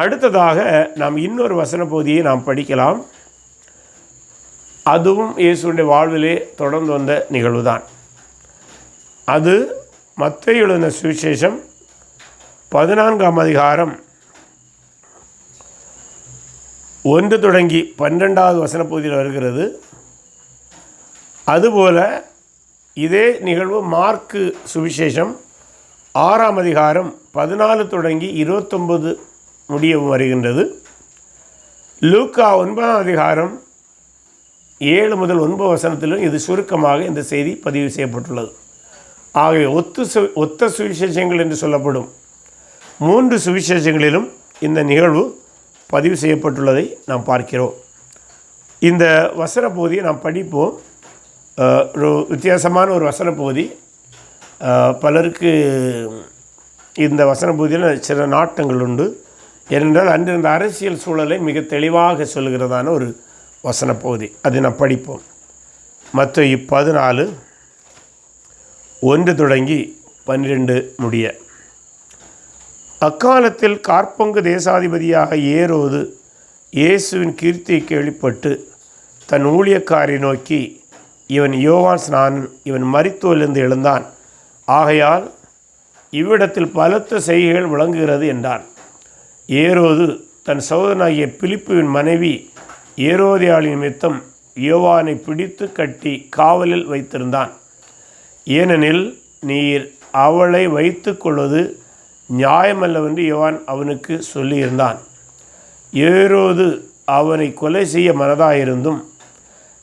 அடுத்ததாக நாம் இன்னொரு வசன பகுதியை நாம் படிக்கலாம். அதுவும் இயேசுடைய வாழ்விலே தொடர்ந்து வந்த நிகழ்வு தான் அது மத்திய எழுதின சுவிசேஷம் பதினான்காம் அதிகாரம் ஒன்று தொடங்கி பன்னெண்டாவது வசன பகுதியில் வருகிறது. அதுபோல இதே நிகழ்வு மார்க்கு சுவிசேஷம் ஆறாம் அதிகாரம் பதினாலு தொடங்கி இருபத்தொன்பது முடியவும் வருகின்றது. லூக்கா ஒன்பதாம் அதிகாரம் ஏழு முதல் ஒன்பது வசனத்திலும் இது சுருக்கமாக இந்த செய்தி பதிவு செய்யப்பட்டுள்ளது. ஆகவே ஒத்து சு ஒத்த சுவிசேஷங்கள் என்று சொல்லப்படும் மூன்று சுவிசேஷங்களிலும் இந்த நிகழ்வு பதிவு செய்யப்பட்டுள்ளதை நாம் பார்க்கிறோம். இந்த வசன பகுதியை நாம் படிப்போம். ஒரு வித்தியாசமான ஒரு வசன பகுதி பலருக்கு இந்த வசன பகுதியில் சில நாட்டங்கள் உண்டு. ஏனென்றால் அன்றிருந்த அரசியல் சூழலை மிக தெளிவாக சொல்கிறதான ஒரு வசன பகுதி அதை நாம் படிப்போம். மற்ற இப்பதினாலு ஒன்று தொடங்கி பன்னிரெண்டு முடிய. அக்காலத்தில் கார்பங்கு தேசாதிபதியாக ஏறோது இயேசுவின் கீர்த்தியை கேள்விப்பட்டு தன் ஊழியக்காரை நோக்கி இவன் யோவான் ஸ்நானன் இவன் மரித்தோலிருந்து எழுந்தான். ஆகையால் இவ்விடத்தில் பலத்த செய்கைகள் விளங்குகிறது என்றான். ஏரோது தன் சகோதரனாகிய பிலிப்புவின் மனைவி ஏரோதியாளின் நிமித்தம் யோவானை பிடித்து கட்டி காவலில் வைத்திருந்தான். ஏனெனில் நீர் அவளை வைத்து கொள்வது நியாயமல்லவென்று யோவான் அவனுக்கு சொல்லியிருந்தான். ஏரோது அவனை கொலை செய்ய மனதாயிருந்தும்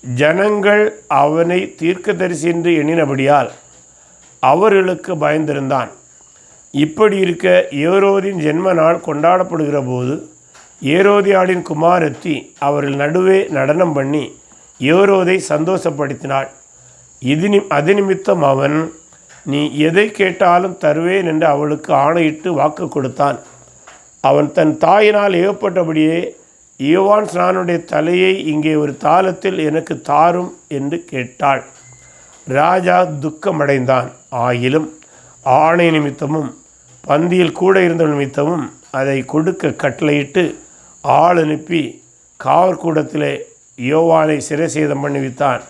ஜனங்கள் அவனை தீர்க்கதரிசி என்று எண்ணினபடியால் அவர்களுக்கு பயந்திருந்தான். இப்படி இருக்க ஏரோதின் ஜென்ம நாள் கொண்டாடப்படுகிற போது ஏரோதியாளின் குமாரத்தி அவர்கள் நடுவே நடனம் பண்ணி ஏரோதை சந்தோஷப்படுத்தினாள். இது நி அது நிமித்தம் அவன் நீ எதை கேட்டாலும் தருவேன் என்று அவளுக்கு ஆணையிட்டு வாக்கு கொடுத்தான். அவன் தன் தாயினால் ஏவப்பட்டபடியே ஈவான் ஸ்நானுடைய தலையை இங்கே ஒரு தாளத்தில் எனக்கு தாரும் என்று கேட்டாள். ராஜா துக்கமடைந்தான். ஆயிலும் ஆணை நிமித்தமும் பந்தியில் கூட இருந்தவன் மித்தமும் அதை கொடுக்க கட்டளையிட்டு ஆள் அனுப்பி காவற்கூடத்திலே யோவானை சிரசேதம் பண்ணிவித்தான்.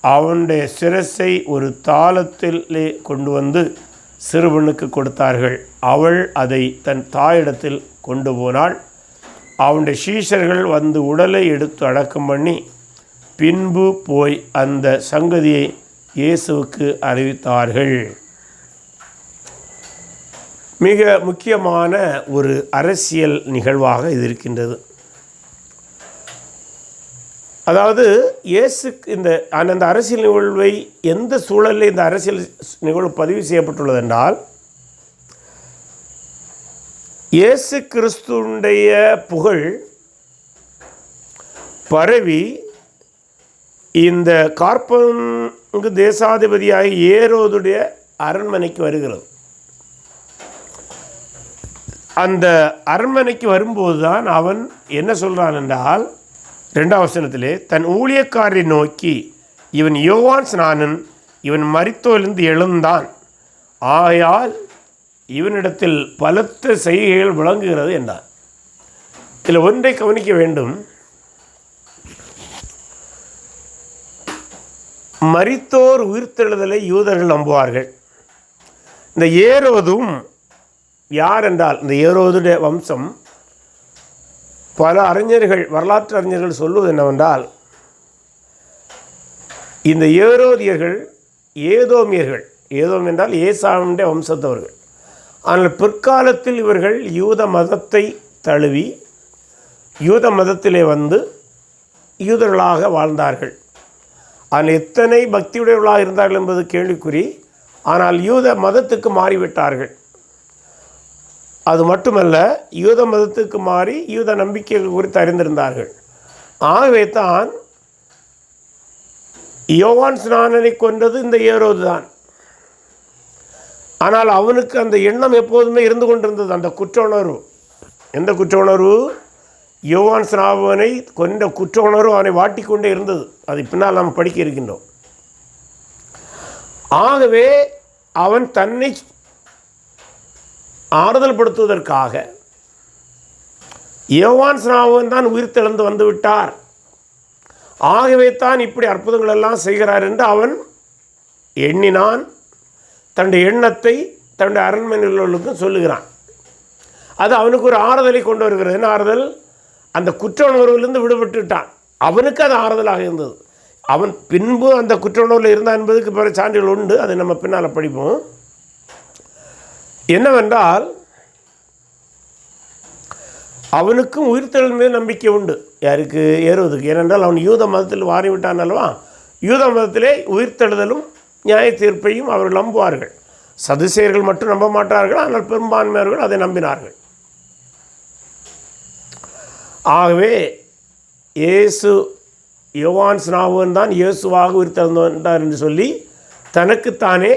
அவனுடைய சிரசை ஒரு தாளத்திலே கொண்டு வந்து சிறுவனுக்கு கொடுத்தார்கள். அவள் அதை தன் தாயிடத்தில் கொண்டு போனாள். அவனுடைய சீஷர்கள் வந்து உடலை எடுத்து அடக்கம் பண்ணி பின்பு போய் அந்த சங்கதியை இயேசுவுக்கு அறிவித்தார்கள். மிக முக்கியமான ஒரு அரசியல் நிகழ்வாக இது இருக்கின்றது. அதாவது இயேசு இந்த அந்த அரசியல் நிகழ்வை எந்த சூழலில் இந்த அரசியல் நிகழ்வு பதிவு செய்யப்பட்டுள்ளது என்றால் இயேசு கிறிஸ்துடைய புகழ் பரவி இந்த கார்பங்கு தேசாதிபதியாக ஏரோதுடைய அரண்மனைக்கு வருகிறது. அந்த அரண்மனைக்கு வரும்போது தான் அவன் என்ன சொல்கிறான் என்றால் ரெண்டாம் வசனத்திலே தன் ஊழியக்காரரை நோக்கி இவன் யோவான் ஸ்நானன் இவன் மரித்தோலிருந்து எழுந்தான். ஆயால் இவனிடத்தில் பலத்த செய்கைகள் விளங்குகிறது என்றான் இதில் ஒன்றை கவனிக்க வேண்டும். மரித்தோர் உயிர்த்தெழுதலை யூதர்கள் நம்புவார்கள். இந்த ஏரோதும் யார் என்றால் இந்த ஏரோதுடைய வம்சம் பல அறிஞர்கள் வரலாற்று அறிஞர்கள் சொல்லுவது என்னவென்றால் இந்த ஏரோதியர்கள் ஏதோமியர்கள் ஏதோம் என்றால் ஏசாவுடைய வம்சத்தவர்கள். ஆனால் பிற்காலத்தில் இவர்கள் யூத மதத்தை தழுவி யூத மதத்திலே வந்து யூதர்களாக வாழ்ந்தார்கள். அதில் எத்தனை பக்தியுடையவர்களாக இருந்தார்கள் என்பது கேள்விக்குறி ஆனால் யூத மதத்துக்கு மாறிவிட்டார்கள். அது மட்டுமல்ல யூத மதத்துக்கு மாறி யூத நம்பிக்கைகள் குறித்து அறிந்திருந்தார்கள். ஆகவே தான் யோவான் ஸ்நானனை கொன்றது இந்த ஏரோது தான். ஆனால் அவனுக்கு அந்த எண்ணம் எப்போதுமே இருந்து கொண்டிருந்தது அந்த குற்ற உணர்வு எந்த குற்ற உணர்வு யோவான் ஸ்நாபனை கொண்ட குற்ற உணர்வு அவனை வாட்டிக்கொண்டே இருந்தது. அதை பின்னால் நாம் படிக்க இருக்கின்றோம். ஆகவே அவன் தன்னை ஆறுதல் படுத்துவதற்காக யோவான் ஸ்நாபகன் தான் உயிர்த்தெழுந்து வந்து விட்டார். ஆகவே தான் இப்படி அற்புதங்கள் எல்லாம் செய்கிறார் என்று அவன் எண்ணினான். தன்னுடைய எண்ணத்தை தன்னுடைய அரண்மனைகளுக்கும் சொல்லுகிறான். அது அவனுக்கு ஒரு ஆறுதலை கொண்டு வருகிறது. என்ன ஆறுதல்? அந்த குற்ற உணர்விலிருந்து விடுபட்டுட்டான் அவனுக்கு அது ஆறுதலாக இருந்தது. அவன் பின்பு அந்த குற்ற உணர்வில் இருந்தான் என்பதுக்கு பிற சான்றுகள் உண்டு. அதை நம்ம பின்னால் படிப்போம். என்னவென்றால் அவனுக்கும் உயிர்த்தெழும் மீது நம்பிக்கை உண்டு. யாருக்கு? ஏறுவதுக்கு ஏனென்றால் அவன் யூத மதத்தில் மாறிவிட்டான் அல்லவா? யூத மதத்திலே உயிர்த்தெழுதலும் நியாய தீர்ப்பையும் அவர்கள் நம்புவார்கள். சதுசேயர்கள் மட்டும் நம்ப மாட்டார்கள் ஆனால் பெரும்பான்மையவர்கள் அதை நம்பினார்கள். ஆகவே இயேசு யோவான் ஸ்நாபகன் தான் இயேசுவாக உயிர்த்தெழுந்தார் என்று சொல்லி தனக்குத்தானே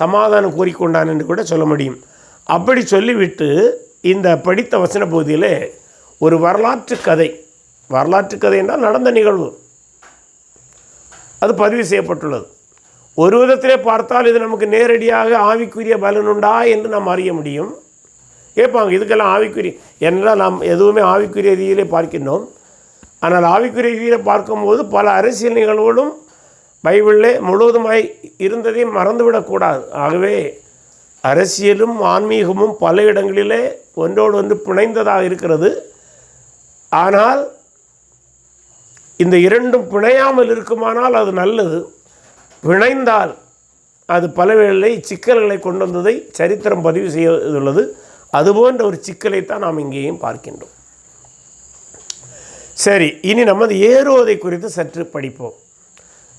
சமாதானம் கூறிக்கொண்டான் என்று கூட சொல்ல முடியும். அப்படி சொல்லிவிட்டு இந்த படித்த வசன பகுதியிலே ஒரு வரலாற்று கதை வரலாற்று கதை என்றால் நடந்த நிகழ்வு. அது பதிவு செய்யப்பட்டுள்ளது. ஒரு விதத்திலே பார்த்தால் இது நமக்கு நேரடியாக ஆவிக்குரிய பலனுண்டா என்று நாம் அறிய முடியும். கேட்பாங்க இதுக்கெல்லாம் ஆவிக்குரிய என்றால் நாம் எதுவுமே ஆவிக்குரிய ரீதியிலே பார்க்கின்றோம். ஆனால் ஆவிக்குரிய ரீதியில் பார்க்கும்போது பல அரசியல் நிகழ்வுகளும் பைபிளிலே முழுவதுமாய் இருந்ததையும் மறந்துவிடக்கூடாது. ஆகவே அரசியலும் ஆன்மீகமும் பல இடங்களிலே ஒன்றோடு ஒன்று பிணைந்ததாக இருக்கிறது. ஆனால் இந்த இரண்டும் பிணையாமல் இருக்குமானால் அது நல்லது. பிணைந்தால் அது பல வேளை சிக்கல்களை கொண்டு வந்ததை சரித்திரம் பதிவு செய்துள்ளது. அதுபோன்ற ஒரு சிக்கலைத்தான் நாம் இங்கேயும் பார்க்கின்றோம். சரி இனி நமது ஏறுவதை குறித்து சற்று படிப்போம்.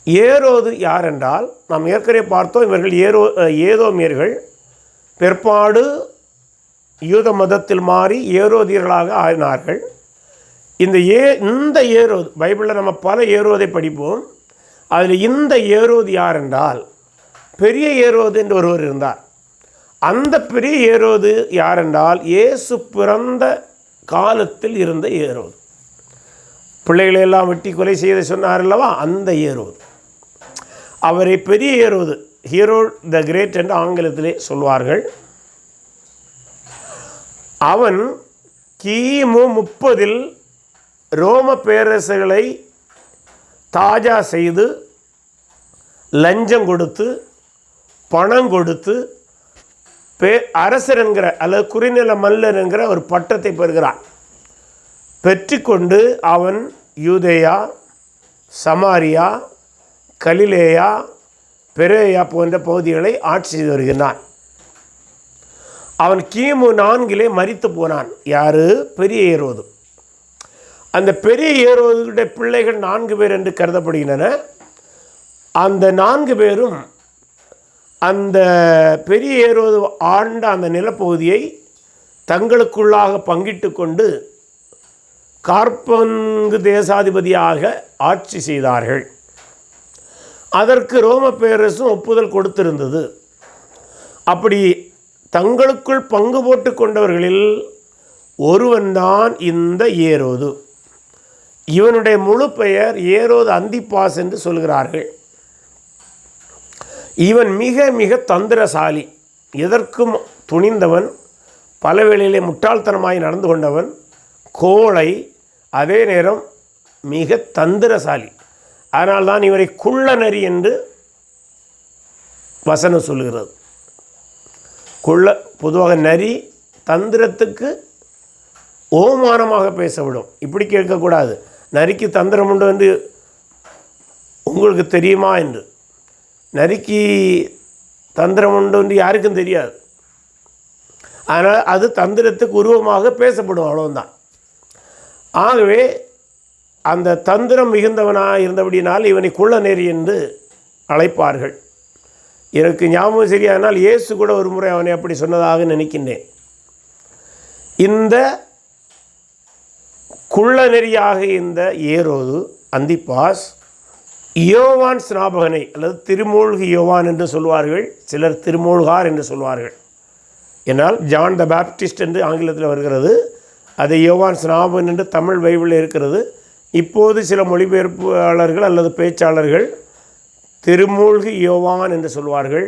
ஏரோது யார் என்றால் நாம் ஏற்கனவே பார்த்தோம் இவர்கள் ஏரோ ஏதோமியர்கள். பிற்பாடு யூத மதத்தில் மாறி ஏரோதியர்களாக ஆயினார்கள் இந்த ஏ இந்த ஏரோது பைபிளில் நம்ம பல ஏரோதை படிப்போம். அதில் இந்த ஏரோது யார் என்றால் பெரிய ஏரோது என்று ஒருவர் இருந்தார். அந்த பெரிய ஏரோது யார் என்றால் இயேசு பிறந்த காலத்தில் இருந்த ஏரோது. பிள்ளைகளை எல்லாம் வெட்டி கொலை செய்த சொன்னார் அல்லவா? அந்த ஏரோது. அவரை பெரிய ஏரோது ஹீரோ த கிரேட் என்று ஆங்கிலத்திலே சொல்வார்கள். அவன் கிமு முப்பதில் ரோம பேரரசுகளை தாஜா செய்து லஞ்சம் கொடுத்து பணம் கொடுத்து பே அரசர் என்கிற அல்லது குறிநில மல்லர் என்கிற ஒரு பட்டத்தை பெறுகிறான். பெற்றுக்கொண்டு அவன் யூதேயா சமாரியா கலிலேயா பெரேயா போன்ற பகுதிகளை ஆட்சி செய்து வருகிறான் அவன் கிமு நான்கிலே மறித்து போனான். யார்? பெரிய ஏரோது. அந்த பெரிய ஏரோதுடைய பிள்ளைகள் நான்கு பேர் என்று கருதப்படுகின்றன. அந்த நான்கு பேரும் அந்த பெரிய ஏரோது ஆண்ட அந்த நிலப்பகுதியை தங்களுக்குள்ளாக பங்கிட்டு கொண்டு கார்பங்கு தேசாதிபதியாக ஆட்சி செய்தார்கள். அதற்கு ரோம பேரரசும் ஒப்புதல் கொடுத்திருந்தது. அப்படி தங்களுக்குள் பங்கு போட்டு கொண்டவர்களில் ஒருவன்தான் இந்த ஏரோது. இவனுடைய முழு பெயர் ஏரோது அந்திப்பாஸ் என்று சொல்கிறார்கள். இவன் மிக மிக தந்திரசாலி எதற்கும் துணிந்தவன் பல வேளையிலே முட்டாள்தனமாய் நடந்து கொண்டவன் கோழை அதே நேரம் மிக தந்திரசாலி. அதனால்தான் இவரை குள்ளநரி என்று வசனம் சொல்லுகிறது. குள்ள பொதுவாக நரி தந்திரத்துக்கு ஓமானமாக பேசவிடும் இப்படி கேட்கக்கூடாது. நரிக்கு தந்திரம் உண்டு என்று உங்களுக்கு தெரியுமா என்று. நரிக்கு தந்திரம் உண்டு என்று யாருக்கும் தெரியாது. ஆனால் அது தந்திரத்துக்கு உருவமாக பேசப்படும் அவ்வளவுதான். ஆகவே அந்த தந்திரம் மிகுந்தவனாக இருந்தபடினால் இவனை குள்ளநெறி என்று அழைப்பார்கள். எனக்கு ஞாபகம் சரியானால் இயேசு கூட ஒரு முறை அவனை அப்படி சொன்னதாக நினைக்கின்றேன். இந்த குள்ளநெறியாக இந்த ஏரோது அந்திப்பாஸ் யோவான் ஸ்நாபகனை அல்லது திருமூழ்கு யோவான் என்று சொல்வார்கள் சிலர் திருமூழ்கார் என்று சொல்வார்கள். என்னால் ஜான் த பேப்டிஸ்ட் என்று ஆங்கிலத்தில் வருகிறது அதை யோவான் ஸ்நாபகன் என்று தமிழ் பைபிளில் இருக்கிறது. இப்போது சில மொழிபெயர்ப்பாளர்கள் அல்லது பேச்சாளர்கள் திருமூழ்கு யோவான் என்று சொல்வார்கள்.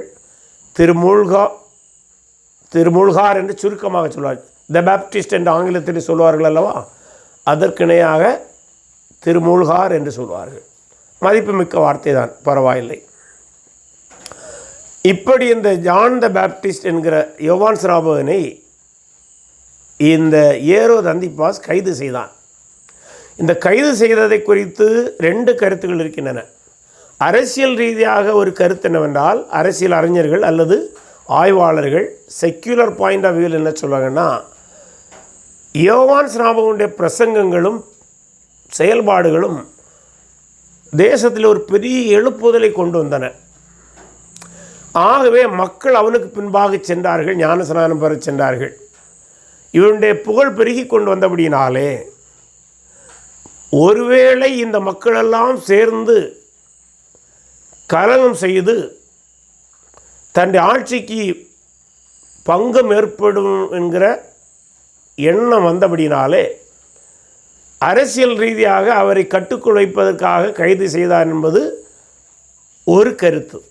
திருமூழ்கா திருமூழ்கார் என்று சுருக்கமாக சொல்வார்கள் த பேப்டிஸ்ட் என்று ஆங்கிலத்தில் சொல்வார்கள் அல்லவா? அதற்கிணையாக திருமூழ்கார் என்று சொல்வார்கள். மதிப்புமிக்க வார்த்தை தான் பரவாயில்லை. இப்படி இந்த ஜான் த பேப்டிஸ்ட் என்கிற யோவான் ஸ்ராபகனை இந்த ஏரோ தந்திப்பாஸ் கைது செய்தான். இந்த கைது செய்ததை குறித்து ரெண்டு கருத்துகள் இருக்கின்றன. அரசியல் ரீதியாக ஒரு கருத்து என்னவென்றால் அரசியல் அறிஞர்கள் அல்லது ஆய்வாளர்கள் செக்யூலர் பாயிண்ட் ஆஃப் வியூவில் என்ன சொல்லுவாங்கன்னா யோவான் ஸ்நாபகனுடைய பிரசங்கங்களும் செயல்பாடுகளும் தேசத்தில் ஒரு பெரிய எழுப்புதலை கொண்டு வந்தன. ஆகவே மக்கள் அவனுக்கு பின்பாக சென்றார்கள் ஞானஸ்நானம் பெற சென்றார்கள். இவனுடைய புகழ் பெருகி கொண்டு வந்தபடியினாலே ஒருவேளை இந்த மக்களெல்லாம் சேர்ந்து கலகம் செய்து தன்னுடைய ஆட்சிக்கு பங்கம் ஏற்படும் என்கிற எண்ணம் வந்தபடினாலே அரசியல் ரீதியாக அவரை கட்டுக்குழைப்பதற்காக கைது செய்தார் என்பது ஒரு கருத்து.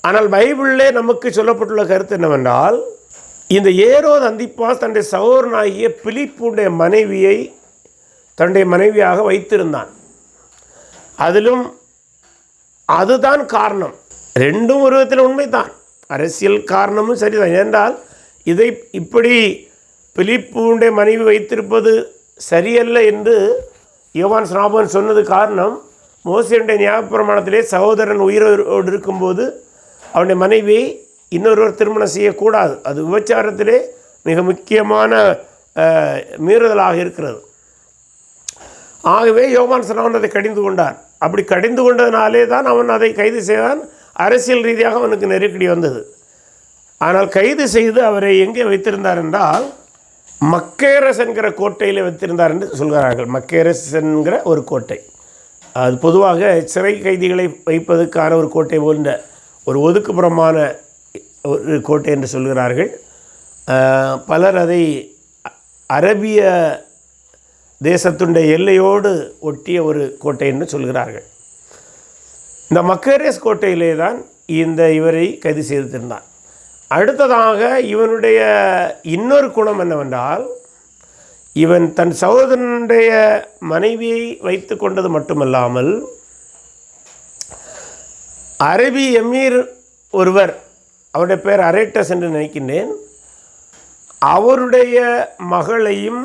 ஆனால் பைபிளிலே நமக்கு சொல்லப்பட்டுள்ள கருத்து என்னவென்றால் இந்த ஏரோ அந்திப்பாஸ் தன்னுடைய சகோதரனாகிய பிலிப்புடைய மனைவியை தன்னுடைய மனைவியாக வைத்திருந்தான். அதிலும் அதுதான் காரணம். ரெண்டும் ஒரு விதத்தில் உண்மைதான். அரசியல் காரணமும் சரிதான். ஏனென்றால் இதை இப்படி பிலிப்புடைய மனைவி வைத்திருப்பது சரியல்ல என்று யோவான் ஸ்நாபன் சொன்னது காரணம் மோசியனுடைய ஞாபகப்பிரமாணத்திலே சகோதரன் உயிரோடு இருக்கும்போது அவனுடைய மனைவியை இன்னொருவர் திருமணம் செய்யக்கூடாது. அது விபச்சாரத்திலே மிக முக்கியமான மீறுதலாக இருக்கிறது. ஆகவே யோவான் ஸ்நாபன் அதை கடிந்து கொண்டார் அப்படி கடிந்து கொண்டதினாலே தான் அவன் அதை கைது செய்தான். அரசியல் ரீதியாக அவனுக்கு நெருக்கடி வந்தது. ஆனால் கைது செய்து அவரை எங்கே வைத்திருந்தார் என்றால் மக்கேரஸ் என்கிற கோட்டையில் வைத்திருந்தார் என்று சொல்கிறார்கள். மக்கேரஸ் என்கிற ஒரு கோட்டை. அது பொதுவாக சிறை கைதிகளை வைப்பதற்கான ஒரு கோட்டை போன்ற ஒரு ஒதுக்குப்புறமான ஒரு கோட்டை என்று சொல்கிறார்கள். பலர் அதை அரபிய தேசத்துடைய எல்லையோடு ஒட்டிய ஒரு கோட்டை என்று சொல்கிறார்கள். இந்த மக்கரேஸ் கோட்டையிலே தான் இந்த இவரை கைது செய்திருந்தான் அடுத்ததாக இவனுடைய இன்னொரு குணம் என்னவென்றால் இவன் தன் சகோதரனுடைய மனைவியை வைத்து கொண்டது மட்டுமல்லாமல் அரபி எமீர் ஒருவர் அவருடைய பேர் அரேட்டஸ் என்று நினைக்கின்றேன் அவருடைய மகளையும்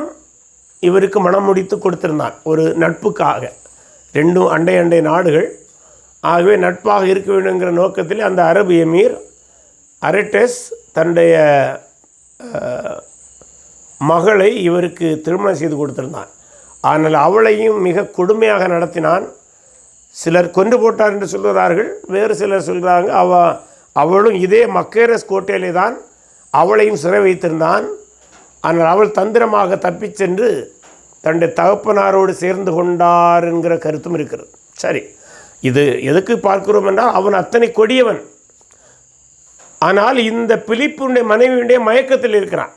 இவருக்கு மனம் முடித்து கொடுத்திருந்தான். ஒரு நட்புக்காக. ரெண்டும் அண்டை அண்டை நாடுகள். ஆகவே நட்பாக இருக்க வேண்டுங்கிற நோக்கத்தில் அந்த அரபு எமீர் அரட்டஸ் தன்னுடைய மகளை இவருக்கு திருமணம் செய்து கொடுத்திருந்தான். ஆனால் அவளையும் மிக கொடுமையாக நடத்தினான். சிலர் கொண்டு போட்டார் என்று சொல்கிறார்கள் வேறு சிலர் சொல்கிறாங்க அவ அவளும் இதே மக்கேரஸ் கோட்டையிலே தான் அவளையும் சிறை வைத்திருந்தான். ஆனால் அவள் தந்திரமாக தப்பிச் சென்று தன்னுடைய தகப்பனாரோடு சேர்ந்து கொண்டார் என்கிற கருத்தும் இருக்கிறது. சரி இது எதுக்கு பார்க்கிறோம் என்றால் அவன் அத்தனை கொடியவன். ஆனால் இந்த பிலிப்பினுடைய மனைவியுடைய மயக்கத்தில் இருக்கிறான்.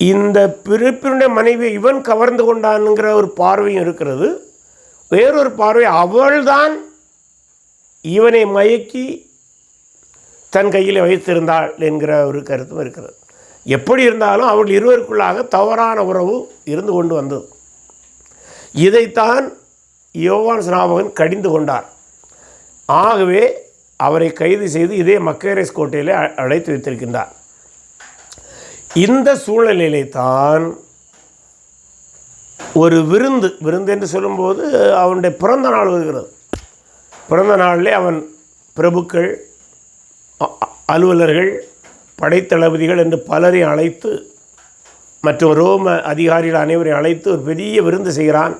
இந்த பிலிப்பினுடைய மனைவி இவன் கவர்ந்து கொண்டான்ங்கிற ஒரு பார்வையும் இருக்கிறது. வேறொரு பார்வை அவள்தான் இவனை மயக்கி தன் கையில் வைத்திருந்தாள் என்கிற ஒரு கருத்தும் இருக்கிறது. எப்படி இருந்தாலும் அவள் இருவருக்குள்ளாக தவறான உறவு இருந்து கொண்டு வந்தது. இதைத்தான் யோவான் ஸ்நாபகன் கடிந்து கொண்டார். ஆகவே அவரை கைது செய்து இதே மக்கேரஸ் கோட்டையிலே அழைத்து வைத்திருக்கின்றார். இந்த சூழ்நிலையிலே தான் ஒரு விருந்து விருந்து என்று சொல்லும்போது அவனுடைய பிறந்த நாள் வருகிறது. பிறந்த நாளிலே அவன் பிரபுக்கள் அ- அலுவலர்கள் படைத்தளபதிகள் என்று பலரையும் அழைத்து மற்றும் ரோம அதிகாரிகள் அனைவரையும் அழைத்து ஒரு பெரிய விருந்து செய்கிறான்.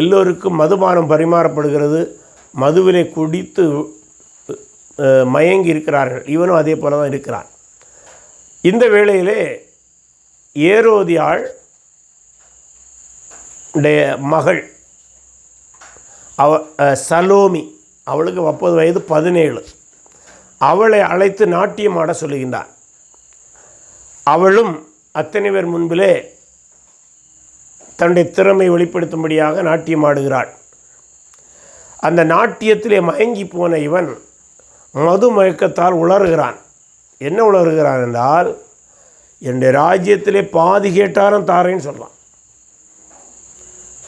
எல்லோருக்கும் மதுபானம் பரிமாறப்படுகிறது. மதுவினை குடித்து மயங்கி இருக்கிறார்கள். இவனும் அதே போல தான் இருக்கிறான். இந்த வேளையிலே ஏரோதியாள் உடைய மகள் அவ சலோமி அவளுக்கு முப்பது வயது பதினேழு. அவளை அழைத்து நாட்டியம் ஆட சொல்லுகின்றார் அவளும் அத்தனை பேர் முன்பிலே தன்னுடைய திறமை வெளிப்படுத்தும்படியாக நாட்டியம் ஆடுகிறாள். அந்த நாட்டியத்திலே மயங்கி போன இவன் மது மயக்கத்தால் உளறுகிறான். என்ன உளறுகிறான் என்றால் என்னுடைய ராஜ்யத்திலே பாதி கேட்டாலும் தாரேன்னு சொல்லலாம்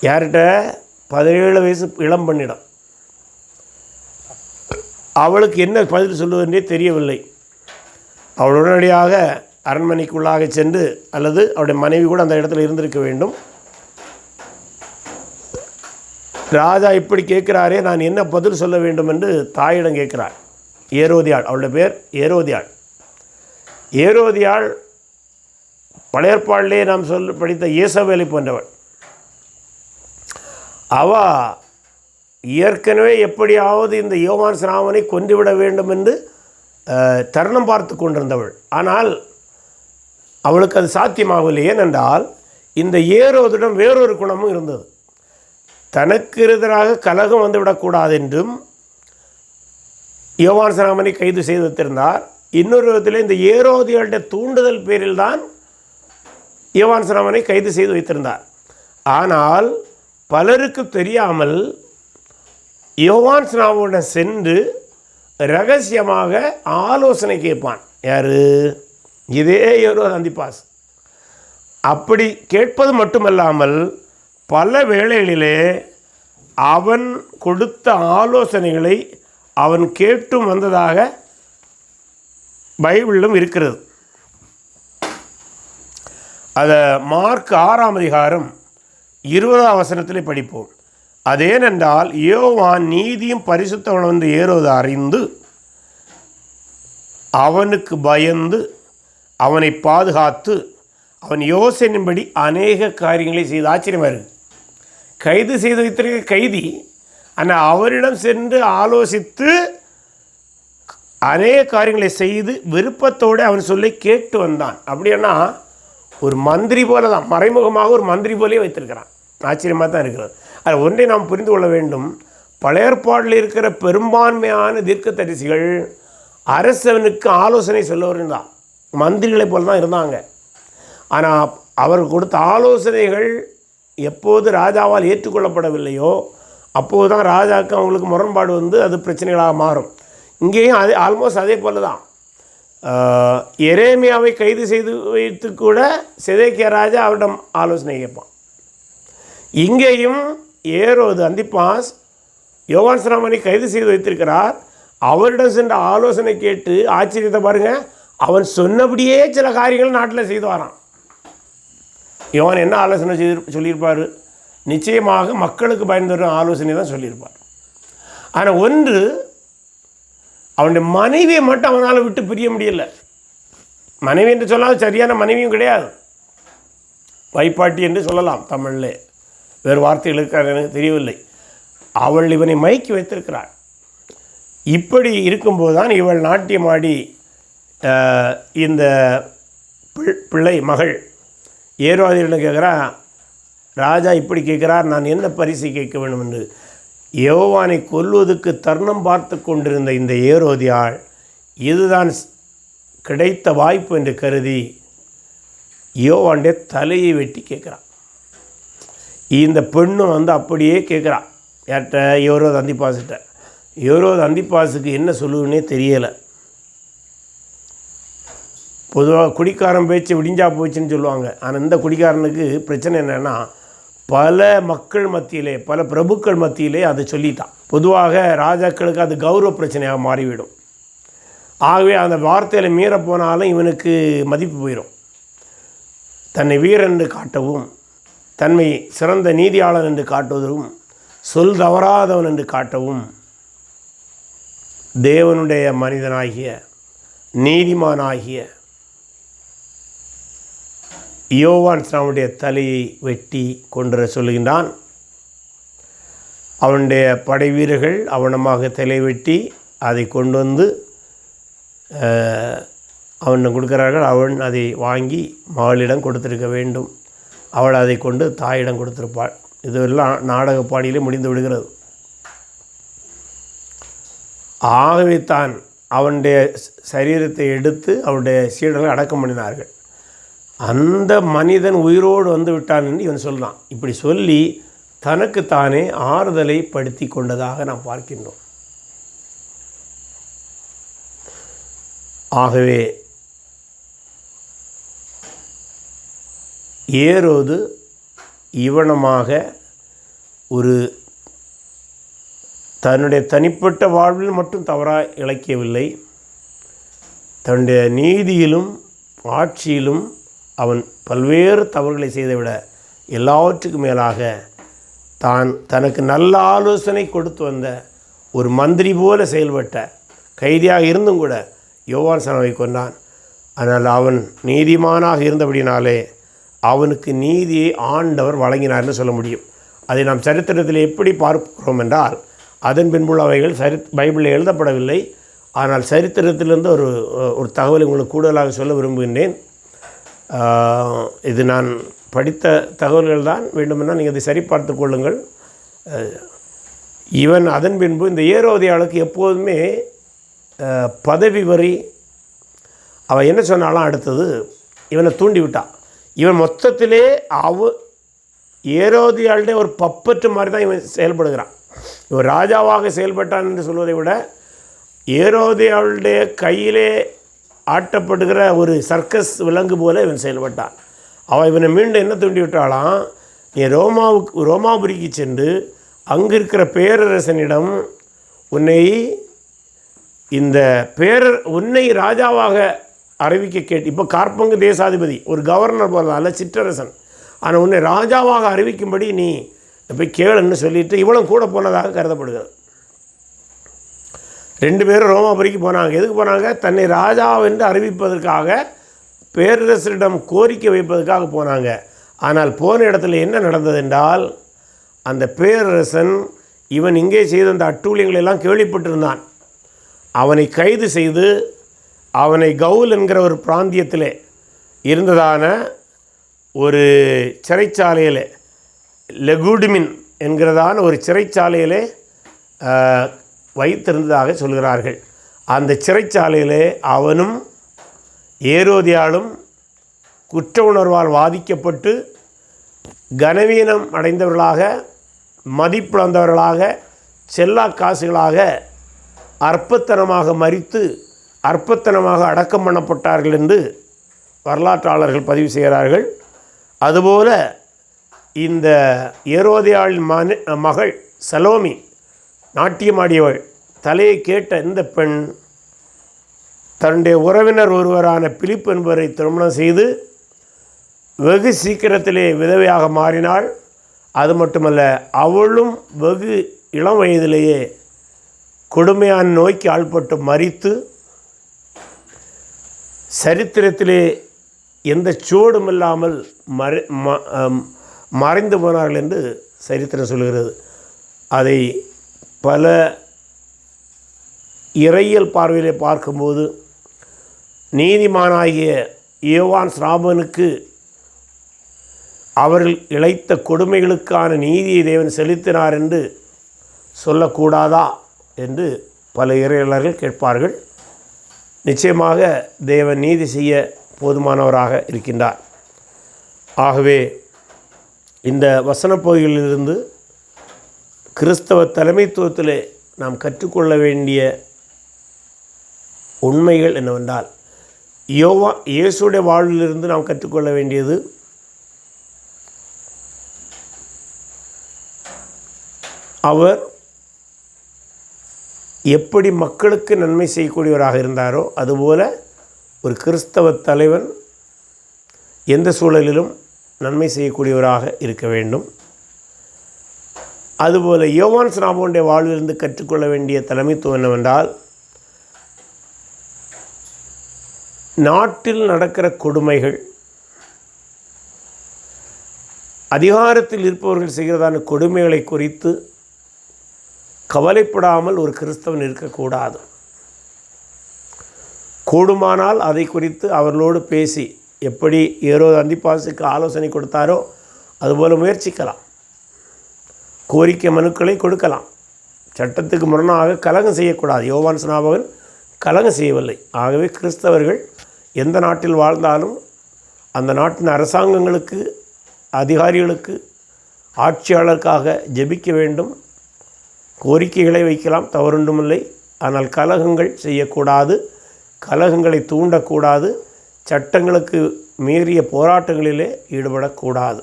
யார்கிட்ட? பதினேழு வயசு இளம் பண்ணிடம். அவளுக்கு என்ன பதில் சொல்லுவதென்றே தெரியவில்லை. அவள் உடனடியாக அரண்மனைக்குள்ளாக சென்று அல்லது அவருடைய மனைவி கூட அந்த இடத்துல இருந்திருக்க வேண்டும். ராஜா இப்படி கேட்குறாரே நான் என்ன பதில் சொல்ல வேண்டும் என்று தாயிடம் கேட்கிறார் ஏரோதியாள் அவளுடைய பேர் ஏரோதியாள். ஏரோதியாள் பழையற்பாடிலே நாம் சொல் படித்த இயேசவேலை போன்றவள். அவ ஏற்கனவே எப்படியாவது இந்த யோவான் சிராமனை கொன்றுவிட வேண்டும் என்று தருணம் பார்த்து கொண்டிருந்தவள். ஆனால் அவளுக்கு அது சாத்தியமாகவில்லை. ஏனென்றால் இந்த ஏரோதிடம் வேறொரு குணமும் இருந்தது. தனக்கு எதிராக கலகம் வந்துவிடக்கூடாது என்றும் யோவான் சிராமனை கைது செய்து வைத்திருந்தார். இன்னொரு விதத்தில் இந்த ஏரோதிகளுடைய தூண்டுதல் பேரில் தான் யோவான் சிராமனை கைது செய்து வைத்திருந்தார். ஆனால் பலருக்கு தெரியாமல் யோவான் ஸ்நாவுடன் சென்று ரகசியமாக ஆலோசனை கேட்பான். யார்? இதே யோரோ அந்திப்பாஸ். அப்படி கேட்பது மட்டுமல்லாமல் பல வேளைகளிலே அவன் கொடுத்த ஆலோசனைகளை அவன் கேட்டும் வந்ததாக பைபிளிலும் இருக்கிறது. அதை மார்க் ஆறாம் அதிகாரம் இருபதாம் வசனத்திலே படிப்போம். அதேனென்றால் யோவான் நீதியும் பரிசுத்தவன் வந்து ஏறுவது அறிந்து அவனுக்கு பயந்து அவனை பாதுகாத்து அவன் யோசனையின்படி அநேக காரியங்களை செய்து ஆச்சரியமாக இருக்குது கைது செய்து வைத்திருக்க கைதி. ஆனால் அவரிடம் சென்று ஆலோசித்து அநேக காரியங்களை செய்து விருப்பத்தோடு அவன் சொல்லி கேட்டு வந்தான். அப்படின்னா ஒரு மந்திரி போல தான் மறைமுகமாக ஒரு மந்திரி போலே வைத்திருக்கிறான். ஆச்சரியமாக தான் இருக்கிறது. அது ஒன்றை நாம் புரிந்து கொள்ள வேண்டும். பழையற்பாடில் இருக்கிற பெரும்பான்மையான தீர்க்க தரிசிகள் அரசவனுக்கு ஆலோசனை சொல்லவர் தான் மந்திரிகளை போல தான் இருந்தாங்க. ஆனால் அவர் கொடுத்த ஆலோசனைகள் எப்போது ராஜாவால் ஏற்றுக்கொள்ளப்படவில்லையோ அப்போது தான் ராஜாவுக்கு அவங்களுக்கு முரண்பாடு வந்து அது பிரச்சனைகளாக மாறும். இங்கேயும் அதே ஆல்மோஸ்ட் அதே போல் தான் எரேமியாவை கைது செய்து வைத்து கூட சிதைக்கிய ராஜா அவரிடம் ஆலோசனை கேட்பான். இங்கேயும் ஏரோது அந்திப்பாஸ் யோகான் சிராமணி கைது செய்து வைத்திருக்கிறார். அவரிடம் சென்ற ஆலோசனை கேட்டு ஆச்சரியத்தை பாருங்கள் அவன் சொன்னபடியே சில காரியங்கள் நாட்டில் செய்து வரான் இவன் என்ன ஆலோசனை செய்து சொல்லியிருப்பார்? நிச்சயமாக மக்களுக்கு பயந்து வரும் ஆலோசனை தான் சொல்லியிருப்பார். ஆனால் ஒன்று அவனுடைய மனைவியை மட்டும் அவனால் விட்டு பிரிய முடியல. மனைவி என்று சொல்லாத சரியான மனைவியும் கிடையாது. வைப்பாட்டி என்று சொல்லலாம் தமிழில். வேறு வார்த்தைகளுக்கு எனக்கு தெரியவில்லை. அவள் இவனை மயக்கி வைத்திருக்கிறாள். இப்படி இருக்கும்போது தான் இவள் நாட்டியமாடி இந்த பிள்- பிள்ளை மகள் ஏரோதியிடம் கேட்குறான் ராஜா இப்படி கேட்கிறார் நான் என்ன பரிசு கேட்க வேண்டும் என்று. யோவானை கொல்வதற்கு தருணம் பார்த்து கொண்டிருந்த இந்த ஏரோதியாள் இதுதான் ஸ்- கிடைத்த வாய்ப்பு என்று கருதி யோவாண்டே தலையை வெட்டி கேட்குறான் இந்த பெண்ணும் வந்து அப்படியே கேட்குறான் யார்கிட்ட? யோரோது அந்திப்பாசிட்ட. யோரோது அந்திப்பாசுக்கு என்ன சொல்லுதுன்னே தெரியலை. பொதுவாக குடிக்காரன் பேச்சு விடிஞ்சா போச்சுன்னு சொல்லுவாங்க. ஆனால் இந்த குடிக்காரனுக்கு பிரச்சனை என்னென்னா பல மக்கள் மத்தியிலே பல பிரபுக்கள் மத்தியிலே அதை சொல்லிட்டான். பொதுவாக ராஜாக்களுக்கு அது கௌரவ பிரச்சனையாக மாறிவிடும். ஆகவே அந்த வார்த்தையில் மீற போனாலும் இவனுக்கு மதிப்பு போயிடும் தன்னை வீரன் என்று காட்டவும் தன்மை சிறந்த நீதியாளன் என்று காட்டுவதும் சொல் தவறாதவன் என்று காட்டவும் தேவனுடைய மனிதனாகிய நீதிமானாகிய யோவான் அவனுடைய தலையை வெட்டி கொண்டு சொல்லுகின்றான் அவனுடைய படை வீரர்கள் அவனமாக தலை வெட்டி அதை கொண்டு வந்து அவன் கொடுக்கிறார்கள். அவன் அதை வாங்கி மகளிடம் கொடுத்திருக்க வேண்டும். அவள் அதை கொண்டு தாயிடம் கொடுத்திருப்பாள். இதுவெல்லாம் நாடக பாடியிலே முடிந்து விடுகிறது. ஆகவே தான் அவனுடைய சரீரத்தை எடுத்து அவனுடைய சீடர்கள் அடக்கம் பண்ணினார்கள். அந்த மனிதன் உயிரோடு வந்து விட்டான் என்று இவன் சொல்கிறான் இப்படி சொல்லி தனக்குத்தானே ஆறுதலை படுத்தி கொண்டதாக நாம் பார்க்கின்றோம். ஆகவே ஏரோது இவனமாக ஒரு தன்னுடைய தனிப்பட்ட வாழ்வில் மட்டும் தவறாக இழைக்கவில்லை. தன்னுடைய நீதியிலும் ஆட்சியிலும் அவன் பல்வேறு தவறுகளை செய்துவிட எல்லாவற்றுக்கும் மேலாக தான் தனக்கு நல்ல ஆலோசனை கொடுத்து வந்த ஒரு மந்திரி போல செயல்பட்ட கைதியாக இருந்தும் கூட யோவான் சனவை கொண்டான் ஆனால் அவன் நீதிமானாக இருந்தபடினாலே அவனுக்கு நீதியை ஆண்டவர் வழங்கினார்னு சொல்ல முடியும். அதை நாம் சரித்திரத்தில் எப்படி பார்க்கிறோம் என்றால் அதன் பின்புள்ளவைகள் சரி பைபிளில் எழுதப்படவில்லை. ஆனால் சரித்திரத்திலிருந்து ஒரு ஒரு தகவலை உங்களுக்கு கூடுதலாக சொல்ல விரும்புகின்றேன். இது நான் படித்த தகவல்கள் தான் வேண்டுமென்றால் நீங்கள் அதை சரிபார்த்து கொள்ளுங்கள். ஈவன் இவன் அதன் பின்பு இந்த ஏரோதியாளுக்கு எப்போதுமே பதவி வரி அவள் என்ன சொன்னாலும் அடுத்தது இவனை தூண்டி விட்டான் இவன் மொத்தத்திலே அவ ஏரோதியாளுடைய ஒரு பப்பற்று மாதிரி தான் இவன் செயல்படுகிறான். இவன் ராஜாவாக செயல்பட்டான் என்று சொல்வதை விட ஏரோதியாளுடைய கையிலே ஆட்டப்படுகிற ஒரு சர்க்கஸ் விலங்கு போல இவன் செயல்பட்டான். அவன் இவனை மீண்டும் என்ன தூண்டி விட்டாலாம் நீ ரோமாவுக்கு ரோமாபுரிக்கு சென்று அங்கு இருக்கிற பேரரசனிடம் உன்னை இந்த பேரர் உன்னை ராஜாவாக அறிவிக்க கேட்டு இப்போ கார்பங்கு தேசாதிபதி ஒரு கவர்னர் போல அல்ல சிற்றரசன். ஆனால் உன்னை ராஜாவாக அறிவிக்கும்படி நீ போய் கேளுன்னு சொல்லிட்டு இவளும் கூட போனதாக கருதப்படுகிறது. ரெண்டு பேரும் ரோமாபுரிக்கு போனாங்க. எதுக்கு போனாங்க? தன்னை ராஜாவென்று அறிவிப்பதற்காக பேரரசரிடம் கோரிக்கை வைப்பதற்காக போனாங்க. ஆனால் போன இடத்துல என்ன நடந்ததென்றால் அந்த பேரரசன் இவன் இங்கே செய்த அந்த அட்டூழியங்களெல்லாம் கேள்விப்பட்டிருந்தான். அவனை கைது செய்து அவனை கவுல் என்கிற ஒரு பிராந்தியத்தில் இருந்ததான ஒரு சிறைச்சாலையில் லெகுடுமின் என்கிறதான ஒரு சிறைச்சாலையிலே வைத்திருந்ததாக சொல்கிறார்கள். அந்த சிறைச்சாலையிலே அவனும் ஏரோதியாலும் குற்ற உணர்வால் வாதிக்கப்பட்டு கனவீனம் அடைந்தவர்களாக மதிப்பிழந்தவர்களாக செல்லா காசுகளாக அற்பத்தனமாக மறித்து அற்பத்தனமாக அடக்கம் பண்ணப்பட்டார்கள் என்று வரலாற்றாளர்கள் பதிவு செய்கிறார்கள். அதுபோல இந்த ஏரோதியாளின் மகள் சலோமி நாட்டியமாடியவள் தலையை கேட்ட இந்த பெண் தன்னுடைய உறவினர் ஒருவரான பிலிப் என்பவரை திருமணம் செய்து வெகு சீக்கிரத்திலே விதவையாக மாறினாள். அது மட்டுமல்ல அவளும் வெகு இளம் வயதிலேயே கொடுமையான நோய்க்கு ஆள்பட்டு மறித்து சரித்திரத்திலே எந்த சூடும் இல்லாமல் மறை ம- மறைந்து போனார்கள் என்று சரித்திரம் சொல்கிறது. அதை பல இறையியல் பார்வையிலே பார்க்கும்போது நீதிமானாகிய யோவான் ஸ்ராபனுக்கு அவர்கள் இழைத்த கொடுமைகளுக்கான நீதியை தேவன் செலுத்தினார் என்று சொல்லக்கூடாதா என்று பல இறையாளர்கள் கேட்பார்கள். நிச்சயமாக தேவன் நீதி செய்ய போதுமானவராக இருக்கின்றார். ஆகவே இந்த வசனப் பகுதிகளிலிருந்து கிறிஸ்தவ தலைமைத்துவத்தில் நாம் கற்றுக்கொள்ள வேண்டிய உண்மைகள் என்னவென்றால் யோவா இயேசுடைய வாழ்விலிருந்து நாம் கற்றுக்கொள்ள வேண்டியது அவர் எப்படி மக்களுக்கு நன்மை செய்யக்கூடியவராக இருந்தாரோ அதுபோல் ஒரு கிறிஸ்தவ தலைவன் எந்த சூழலிலும் நன்மை செய்யக்கூடியவராக இருக்க வேண்டும். அதுபோல் யோவான் ஸ்நாபனுடைய வாழ்விலிருந்து கற்றுக்கொள்ள வேண்டிய தலைமைத்துவம் என்னவென்றால் நாட்டில் நடக்கிற கொடுமைகள் அதிகாரத்தில் இருப்பவர்கள் செய்கிறதான கொடுமைகளை குறித்து கவலைப்படாமல் ஒரு கிறிஸ்தவன் இருக்கக்கூடாது. கூடுமானால் அதை குறித்து அவர்களோடு பேசி எப்படி ஏரோ அந்திப்பாசுக்கு ஆலோசனை கொடுத்தாரோ அதுபோல் முயற்சிக்கலாம். கோரிக்கை மனுக்களை கொடுக்கலாம். சட்டத்துக்கு முரணாக கலகம் செய்யக்கூடாது. யோவான் ஸ்நாபகன் கலகம் செய்யவில்லை. ஆகவே கிறிஸ்தவர்கள் எந்த நாட்டில் வாழ்ந்தாலும் அந்த நாட்டின் அரசாங்கங்களுக்கு அதிகாரிகளுக்கு ஆட்சியாளருக்காக ஜெபிக்க வேண்டும். கோரிக்கைகளை வைக்கலாம். தவறுண்டுமில்லை ஆனால் கலகங்கள் செய்யக்கூடாது. கலகங்களை தூண்டக்கூடாது. சட்டங்களுக்கு மீறிய போராட்டங்களிலே ஈடுபடக்கூடாது.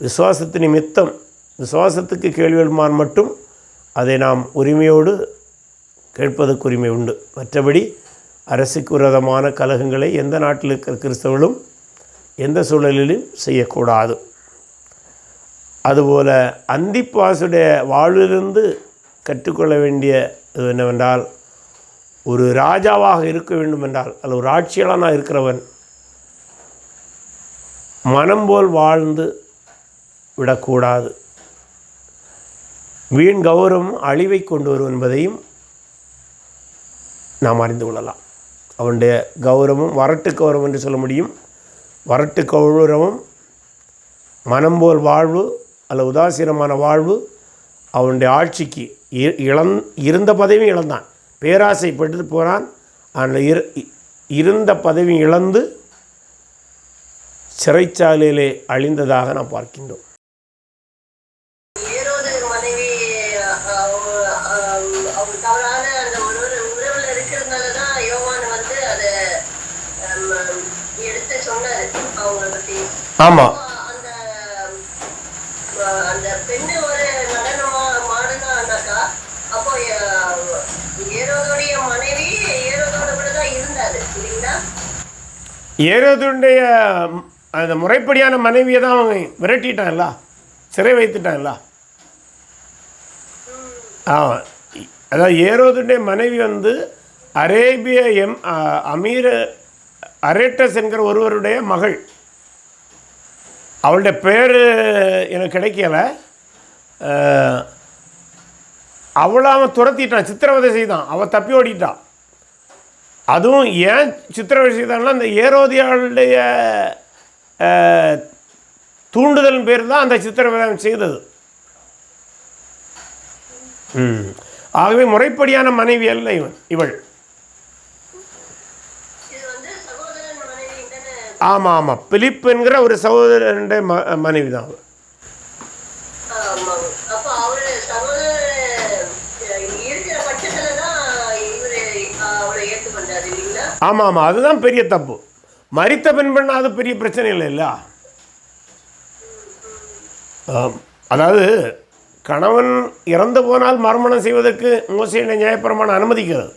விசுவாசத்து நிமித்தம் விசுவாசத்துக்கு கேள்வி எழுமான் மட்டும் அதை நாம் உரிமையோடு கேட்பதற்கு உரிமை உண்டு. மற்றபடி அரசுக்கு விரோதமான கலகங்களை எந்த நாட்டில் இருக்கிற கிறிஸ்தவர்களும் எந்த சூழலிலும் செய்யக்கூடாது. அதுபோல் அந்திப்பாசுடைய வாழ்விலிருந்து கற்றுக்கொள்ள வேண்டிய இது என்னவென்றால் ஒரு ராஜாவாக இருக்க வேண்டும் என்றால் அல்ல ஒரு ஆட்சியாளனாக இருக்கிறவன் மனம் போல் வாழ்ந்து விடக்கூடாது. வீண் கௌரவம் அழிவை கொண்டு வரும் என்பதையும் நாம் அறிந்து கொள்ளலாம். அவனுடைய கௌரவம் வரட்டு கௌரவம் என்று சொல்ல முடியும். வரட்டு கௌரவம் மனம் போல் வாழ்வு அல்ல உதாசீனமான வாழ்வு அவனுடைய ஆட்சிக்கு இ- இழந் இருந்த பதவியும் இழந்தான். பேராசைப்பட்டு போனான். அந்த இரு இருந்த பதவி இழந்து சிறைச்சாலையிலே அழிந்ததாக நாம் பார்க்கின்றோம் ஏரோது மனைவி அவங்க அவங்க- அவங்க தவறான அந்த உறவு உறவுல இருக்கிறதுனால தான் யோவான் வந்து அதை ஹம், எடுத்து சொன்னாரு அவங்கள பத்தி ஆமாம் அப்போ அந்த அஹ், அந்த பெண்ணு ஒரு நடனமா மாடுனாக்கா அப்போ அஹ், ஏரோதுடைய மனைவி ஏரோதோட கூட தான் இருந்தாரு இல்லைங்களா ஏரோதுடைய ம், அந்த முறைப்படியான மனைவியை தான் அவன் விரட்டிட்டான்ல சிறை வைத்துட்டான்ல. ஆ இ- அதாவது ஏரோதுடைய மனைவி வந்து அரேபிய எம் அமீர அரேட்டஸ் என்கிற ஒருவருடைய மகள். அவளுடைய பேர் எனக்கு கிடைக்கல. அவளை அவன் துரத்திட்டான். சித்திரவதை செய்தான். அவள் தப்பி ஓடிட்டான் அதுவும் ஏன் சித்திரவதை செய்தான்னா அந்த ஏரோதியாளுடைய தூண்டுதல் பேர் தான் அந்த சித்திரவதை செய்தது. ஆகவே முறைப்படியான மனைவி அல்ல இவன் இவள் இது வந்து சகோதரன் மனைவி தானே ஆமாம். ஆமாம் பிலிப் என்கிற ஒரு சகோதரனுடைய ம மனைவி தான் அவரு ஆமாம் ஆமாம். அதுதான் பெரிய தப்பு. மரித்த பெண் அது பெரிய பிரச்சனை இல்லைல்ல ஆம். அதாவது கணவன் இறந்து போனால் மறுமணம் செய்வதற்கு மோசையுடைய நியாயப்பிரமாணம் அனுமதிக்கிறது.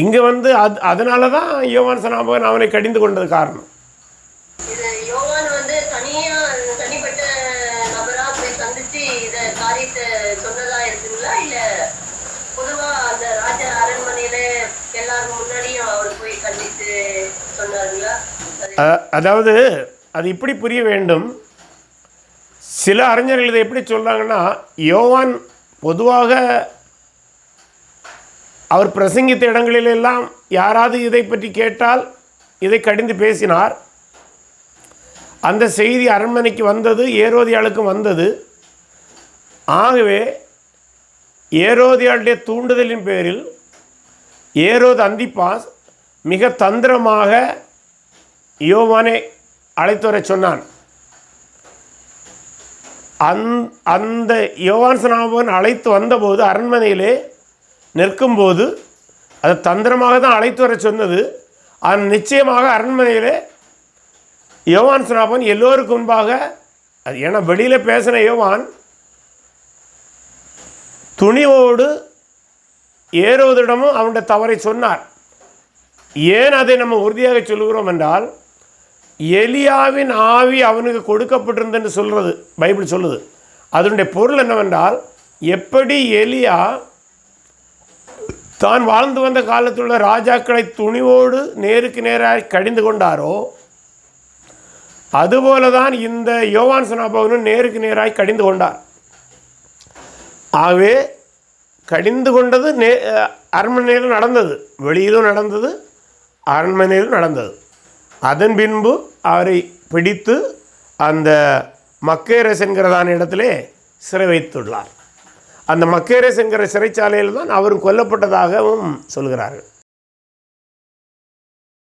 இங்கே வந்து அது அதனால தான் யோவான் சனாபகன் அவனை கடிந்து கொண்டது காரணம். அதாவது அது இப்படி புரிய வேண்டும். சில அறிஞர்கள் இதை எப்படி சொல்கிறாங்கன்னா யோவான் பொதுவாக அவர் பிரசங்கித்த இடங்களிலெல்லாம் யாராவது இதை பற்றி கேட்டால் இதை கடிந்து பேசினார். அந்த செய்தி அரண்மனைக்கு வந்தது ஏரோதியாளுக்கும் வந்தது. ஆகவே ஏரோதியாளுடைய தூண்டுதலின் பேரில் ஏரோது அந்திப்பாஸ் மிக தந்திரமாக யோவானை அழைத்து வரச் சொன்னான். அந் அந்த யோவான் ஸ்நாபகன் அழைத்து வந்தபோது அரண்மனையிலே நிற்கும்போது அது தந்திரமாக தான் அழைத்து வர சொன்னது. ஆனால் நிச்சயமாக அரண்மனையிலே யோவான் ஸ்நாபன் எல்லோருக்கு முன்பாக அது ஏன்னா வெளியில் பேசின யோவான் துணிவோடு ஏறுவதிடமும் அவனுடைய தவறை சொன்னார். ஏன் அதை நம்ம உறுதியாக சொல்கிறோம் என்றால் எலியாவின் ஆவி அவனுக்கு கொடுக்கப்பட்டிருந்தன்னு சொல்கிறது பைபிள் சொல்லுது. அதனுடைய பொருள் என்னவென்றால் எப்படி எலியா தான் வாழ்ந்து வந்த காலத்தில் உள்ள ராஜாக்களை துணிவோடு நேருக்கு நேராக கடிந்து கொண்டாரோ அதுபோல தான் இந்த யோவான் சனாபவனும் நேருக்கு நேராய் கடிந்து கொண்டார். ஆகவே கடிந்து கொண்டது நே அரண்மனையில் நடந்தது. வெளியிலும் நடந்தது அரண்மனையிலும் நடந்தது. அதன் பின்பு அவரை பிடித்து அந்த மக்கேரஸ் என்கிறதான இடத்திலே சிறை வைத்துள்ளார். அந்த மக்கேரஸ் என்கிற சிறைச்சாலையில் தான் அவர் கொல்லப்பட்டதாகவும் சொல்கிறார்கள்.